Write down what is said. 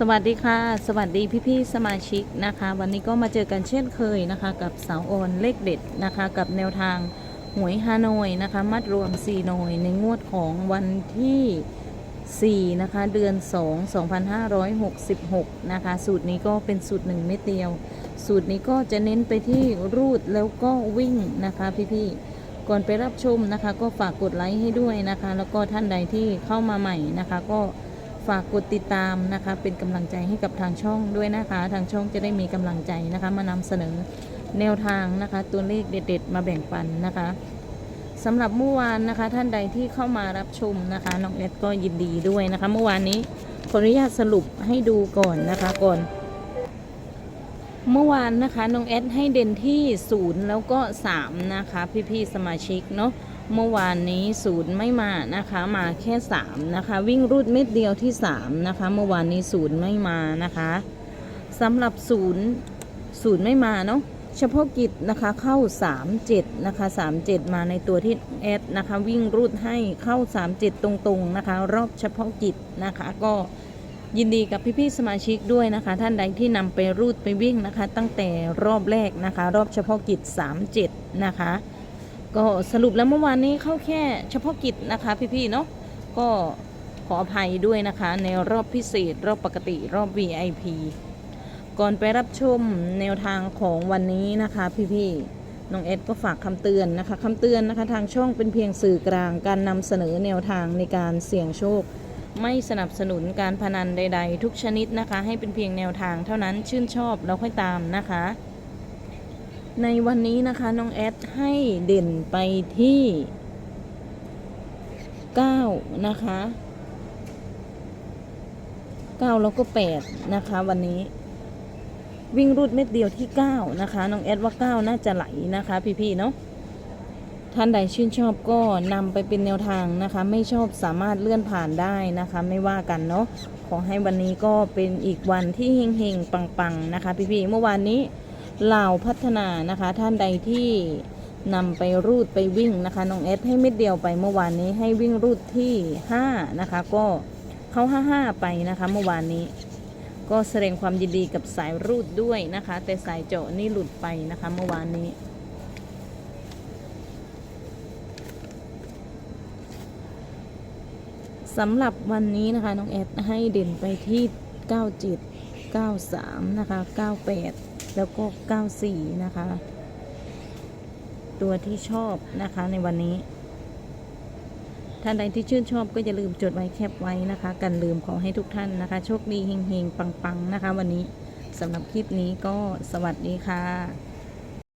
สวัสดีค่ะ สวัสดีพี่ๆสมาชิกนะคะ วันนี้ก็มาเจอกันเช่นเคยนะคะ กับสาวโอนเลขเด็ดนะคะ กับแนวทางหวยฮานอยนะคะ มัดรวม4หน่อยในงวดของวันที่ 4 นะคะ เดือน 2 2566 นะคะ สูตรนี้ก็เป็นสูตรหนึ่งเม็ดเดียว สูตรนี้ก็จะเน้นไปที่รูดแล้วก็วิ่งนะคะพี่ๆก่อนไปรับชมนะคะ ก็ฝากกดไลค์ให้ด้วยนะคะ แล้วก็ท่านใดที่เข้ามาใหม่นะคะ ก็ ฝากกดติดตามนะคะ เป็นกำลังใจให้กับทางช่องด้วยนะคะ ทางช่องจะได้มีกำลังใจนะคะ มานำเสนอแนวทางนะคะ ตัวเลขเด็ด ๆ มาแบ่งปันนะคะสำหรับเมื่อวานนะคะ ท่านใดที่เข้ามารับชมนะคะน้องเอดก็ยินดีด้วยนะคะ เมื่อวานนี้ขออนุญาตสรุปให้ดูก่อนนะคะก่อน เมื่อวานนะคะน้องแอดให้เด่นที่ศูนย์แล้วก็สามนะคะพี่ๆสมาชิกเนาะเมื่อวานนี้ศูนย์ไม่มานะคะมาแค่สามนะคะวิ่งรูดเม็ดเดียวที่สามนะคะเมื่อวานนี้ศูนย์ไม่มานะคะสำหรับศูนย์ศูนย์ไม่มาเนาะเฉพาะกิจนะคะเข้า 37 นะคะ 37 มาในตัวที่แอดนะคะ วิ่งรูดให้เข้า 37 ตรงๆนะคะ รอบเฉพาะกิจนะคะก็ ยินดีกับพี่ๆสมาชิกด้วยนะคะ ท่านใดที่นำไปรูดไปวิ่งนะคะ ตั้งแต่รอบแรกนะคะ รอบเฉพาะกิจ 37 นะคะ ก็สรุปแล้วเมื่อวานนี้เข้าแค่เฉพาะกิจนะคะพี่ๆเนาะก็ขออภัยด้วยนะคะ ในรอบพิเศษ รอบปกติรอบ VIP ก่อนไปรับชมแนวทางของวันนี้นะคะ พี่ๆน้องเอ็ดก็ฝากคำเตือนนะคะคำเตือนนะคะ ทางช่องเป็นเพียงสื่อกลางการนำเสนอแนวทางในการเสี่ยงโชค ไม่สนับสนุนการพนันใด ๆ ทุกชนิดนะคะ ให้เป็นเพียงแนวทางเท่านั้นชื่นชอบแล้วค่อยตามนะคะ ในวันนี้นะคะน้องแอดให้เด่นไปที่ 9 นะคะ 9 แล้วก็ 8 นะคะวันนี้วิ่งรูดเม็ดเดียวที่ 9 นะคะ น้องแอดว่า 9 น่าจะไหลนะคะ พี่ๆเนาะ ท่านใดชื่นชอบก็นำไปเป็นแนวทางนะคะ ไม่ชอบสามารถเลื่อนผ่านได้นะคะ ไม่ว่ากันเนาะขอให้วันนี้ก็เป็นอีกวันที่เฮงๆปังๆนะคะ พี่ๆเมื่อวานนี้เหล่าพัฒนานะคะ ท่านใดที่นำไปรูดไปวิ่งนะคะน้องเอสให้เม็ดเดียวไปเมื่อวานนี้ให้วิ่งรูดที่5นะคะ ก็เข้า55ไปนะคะ เมื่อวานนี้ ก็แสดงความยินดีกับสายรูดด้วยนะคะ แต่สายเจาะนี่หลุดไปนะคะ เมื่อวานนี้ สำหรับวันนี้นะคะน้องแอดให้เด่นไปที่ 97 93 นะคะ 98 แล้วก็ 94 นะคะ ตัวที่ชอบนะคะในวันนี้ ท่านใดที่ชื่นชอบก็อย่าลืมจดไว้แคปไว้นะคะ กันลืมขอให้ทุกท่านนะคะ โชคดีเฮงๆ ปังๆ นะคะ วันนี้สำหรับคลิปนี้ก็สวัสดีค่ะ